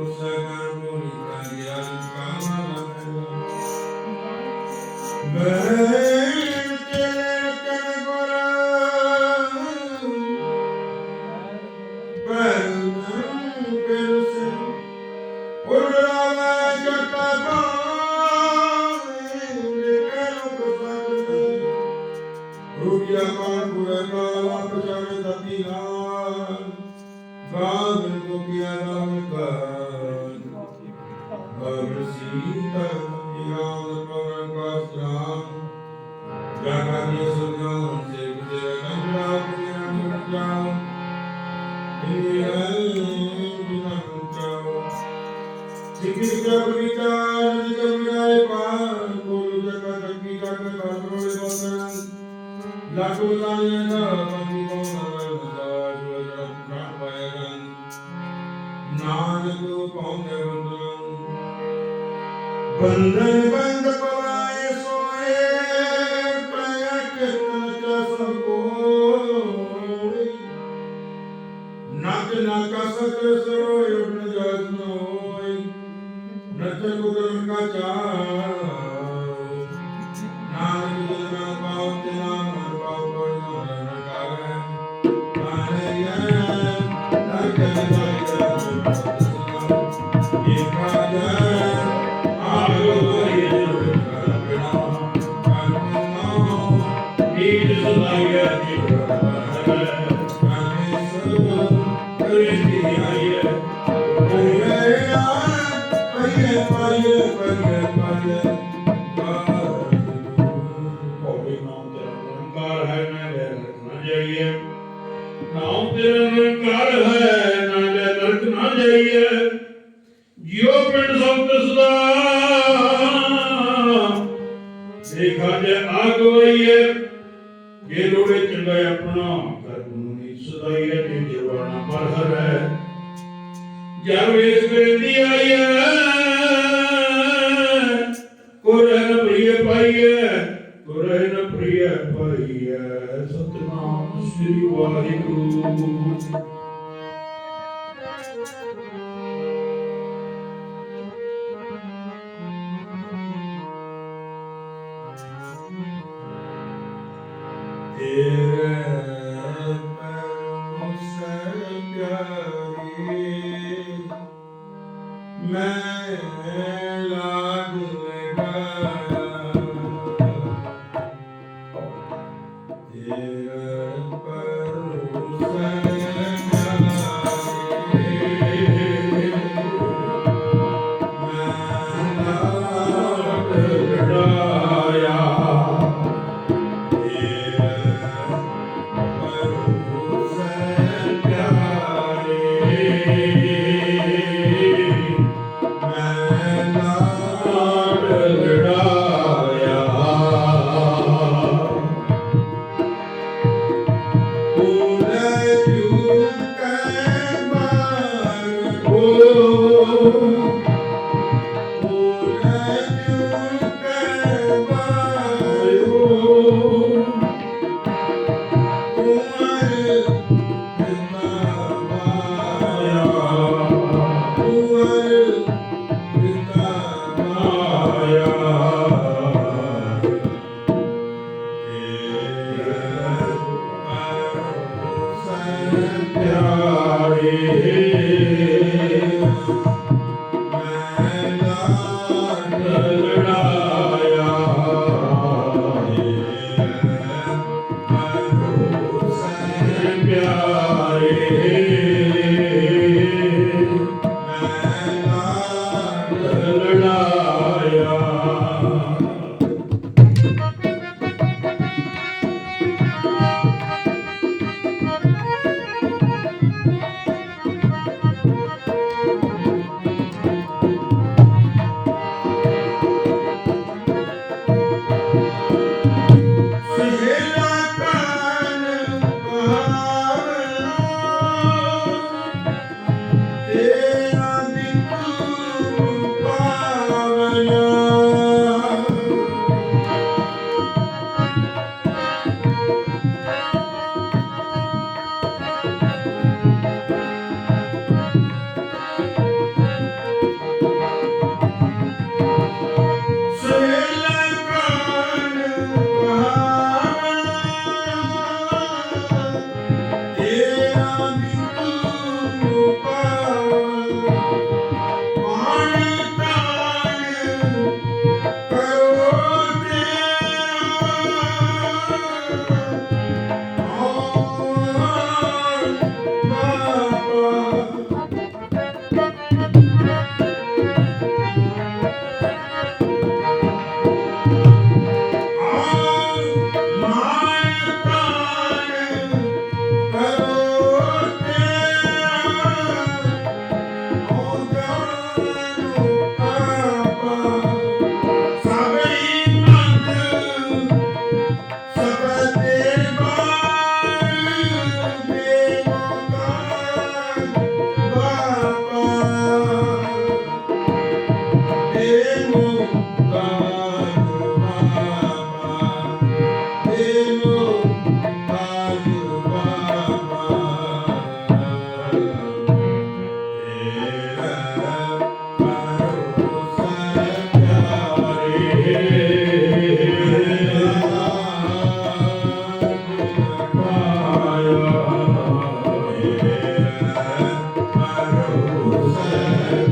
Deus, é ਨਾਮ ਕਰਨੀ, ਸਦਾਈ ਤੇ ਜਵਾਨ ਪਰ ਹਰੈ। ਜਬ ਇਸ ਬਿੰਦੀ ਆਈਐ ਕੁਰਨ ਪ੍ਰਿਯ ਪਾਈਐ ਕੁਰਨ ਪ੍ਰਿਯ ਪਾਈਐ। ਸਤਨਾਮ ਸ੍ਰੀ ਵਾਹਿਗੁਰੂ। Here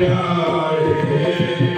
प्यारे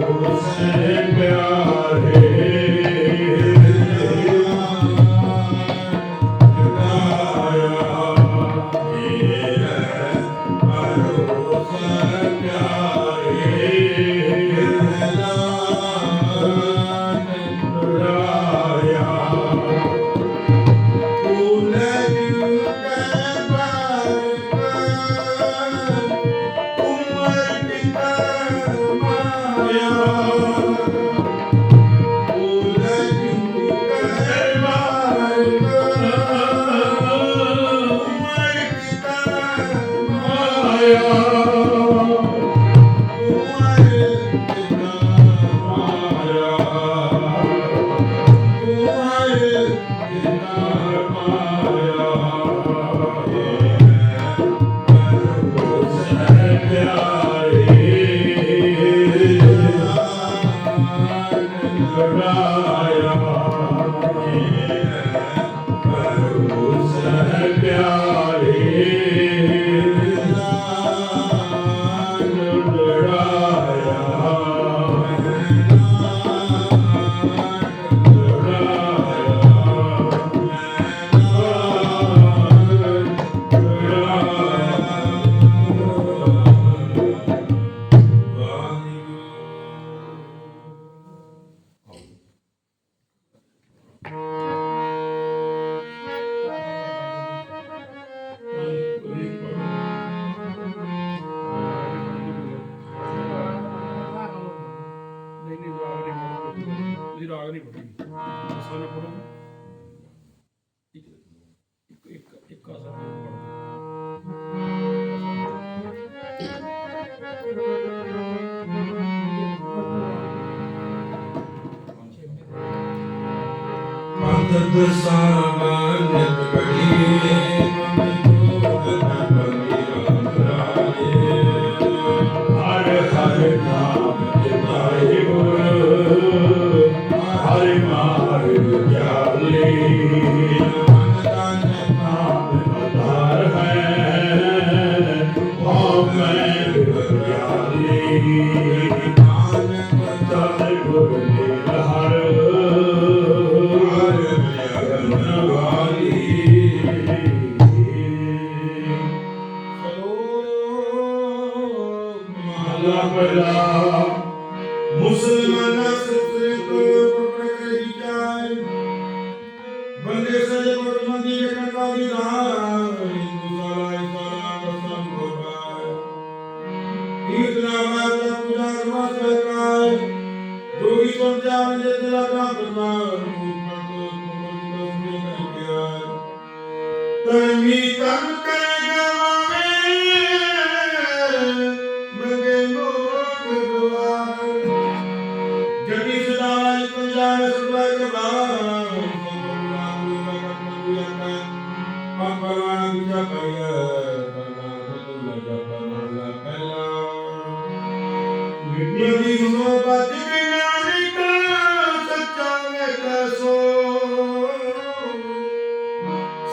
Oh,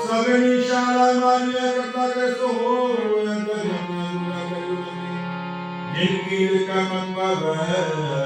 ਸਭਨੀ ਸ਼ਾਲਾ ਮਾਨਿਆ ਕਰਤਾ ਕੇ ਸੋ ਹੋਇ ਅੰਤ ਜਨ ਗੁਣਾ ਕਰੂ ਜਿਨ ਕੀ ਲਿਖਾ ਮਨ ਪਾਵੈ